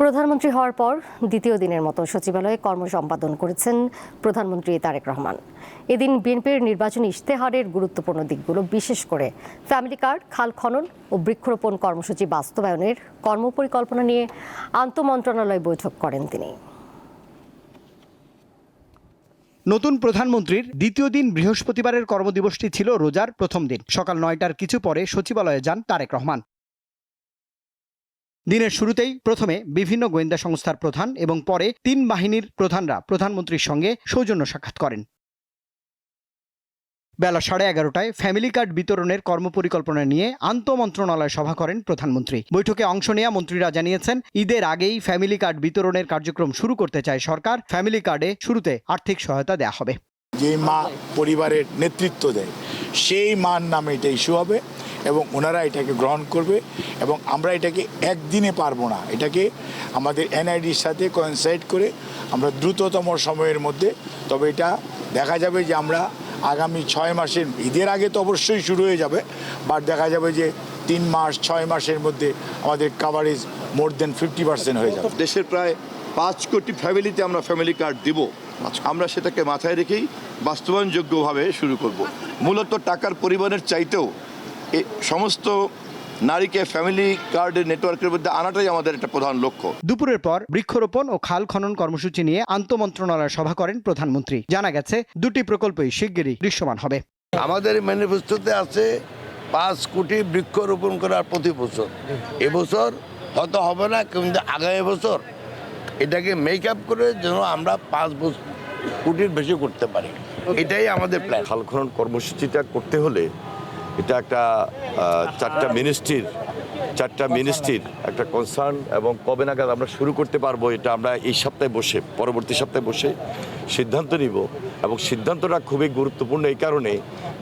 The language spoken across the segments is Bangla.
প্রধানমন্ত্রী হওয়ার পর দ্বিতীয় দিনের মতো সচিবালয়ে কর্ম সম্পাদন করেছেন প্রধানমন্ত্রী তারেক রহমান। এদিন বিএনপির নির্বাচনী ইশতেহারের গুরুত্বপূর্ণ দিকগুলো বিশেষ করে ফ্যামিলি কার্ড, খাল খনন ও বৃক্ষরোপণ কর্মসূচি বাস্তবায়নের কর্মপরিকল্পনা নিয়ে আন্তমন্ত্রণালয় বৈঠক করেন তিনি। নতুন প্রধানমন্ত্রীর দ্বিতীয় দিন বৃহস্পতিবারের কর্মদিবসটি ছিল রোজার প্রথম দিন। সকাল নয়টার কিছু পরে সচিবালয়ে যান তারেক রহমান। দিনের শুরুতেই প্রথমে বিভিন্ন গোয়েন্দা সংস্থার প্রধান এবং পরে তিন বাহিনীর প্রধানরা প্রধানমন্ত্রীর সঙ্গে সৌজন্য সাক্ষাৎ করেন। বেলা সাড়ে এগারোটায় ফ্যামিলি কার্ড বিতরণের কর্মপরিকল্পনা নিয়ে আন্তমন্ত্রণালয় সভা করেন প্রধানমন্ত্রী। বৈঠকে অংশ নেওয়া মন্ত্রীরা জানিয়েছেন, ঈদের আগেই ফ্যামিলি কার্ড বিতরণের কার্যক্রম শুরু করতে চায় সরকার। ফ্যামিলি কার্ডে শুরুতে আর্থিক সহায়তা দেওয়া হবে। যে মা পরিবারের নেতৃত্ব দেয়, সেই মার নামে এটা ইস্যু হবে। এবং ওনারা এটাকে গ্রহণ করবে এবং আমরা এটাকে একদিনে পারব না। এটাকে আমাদের এনআইডির সাথে কোয়েনসাইড করে আমরা দ্রুততম সময়ের মধ্যে, তবে এটা দেখা যাবে যে আমরা আগামী ছয় মাসের, ঈদের আগে তো অবশ্যই শুরু হয়ে যাবে বাট দেখা যাবে যে তিন মাস, ছয় মাসের মধ্যে আমাদের coverage more than fifty percent হয়ে যাবে। দেশের প্রায় পাঁচ কোটি ফ্যামিলিতে আমরা ফ্যামিলি কার্ড দিব। আমরা সেটাকে মাথায় রেখেই বাস্তবায়নযোগ্যভাবে শুরু করব। মূলত টাকার পরিমাণের চাইতেও সমস্ত নারীকে ফ্যামিলি কার্ডের নেটওয়ার্কের মধ্যে আনাটাই আমাদের একটা প্রধান লক্ষ্য। দুপুরের পর বৃক্ষরোপণ ও খাল খনন কর্মসূচি নিয়ে আন্তমন্ত্রণালয় সভা করেন প্রধানমন্ত্রী। জানা গেছে দুটি প্রকল্পই শিগগিরই দৃশ্যমান হবে। আমাদের ম্যানিফেস্টোতে আছে পাঁচ কোটি বৃক্ষরোপণ করার প্রতি বছর। এবছর হয়তো হবে না কিন্তু আগামী বছর এটাকে মেক আপ করে যেন আমরা পাঁচ বছর কোটির বেশি করতে পারি। এটাই আমাদের প্ল্যান খাল খনন কর্মসূচিটা করতে হলে এটা একটা চারটা মিনিস্ট্রির চারটা মিনিস্ট্রির একটা কনসার্ন এবং কবে নাগাদ আমরা শুরু করতে পারব এটা আমরা এই সপ্তাহে বসে, পরবর্তী সপ্তাহে বসে সিদ্ধান্ত নিব। এবং সিদ্ধান্তটা খুবই গুরুত্বপূর্ণ এই কারণে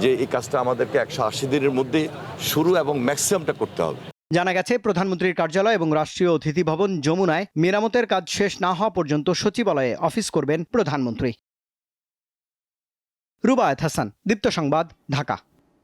যে এই কাজটা আমাদেরকে একশো আশি দিনের মধ্যে শুরু এবং ম্যাক্সিমামটা করতে হবে। জানা গেছে, প্রধানমন্ত্রীর কার্যালয় এবং রাষ্ট্রীয় অতিথি ভবন যমুনায় মেরামতের কাজ শেষ না হওয়া পর্যন্ত সচিবালয়ে অফিস করবেন প্রধানমন্ত্রী। রুবায়ত হাসান, দীপ্ত সংবাদ, ঢাকা।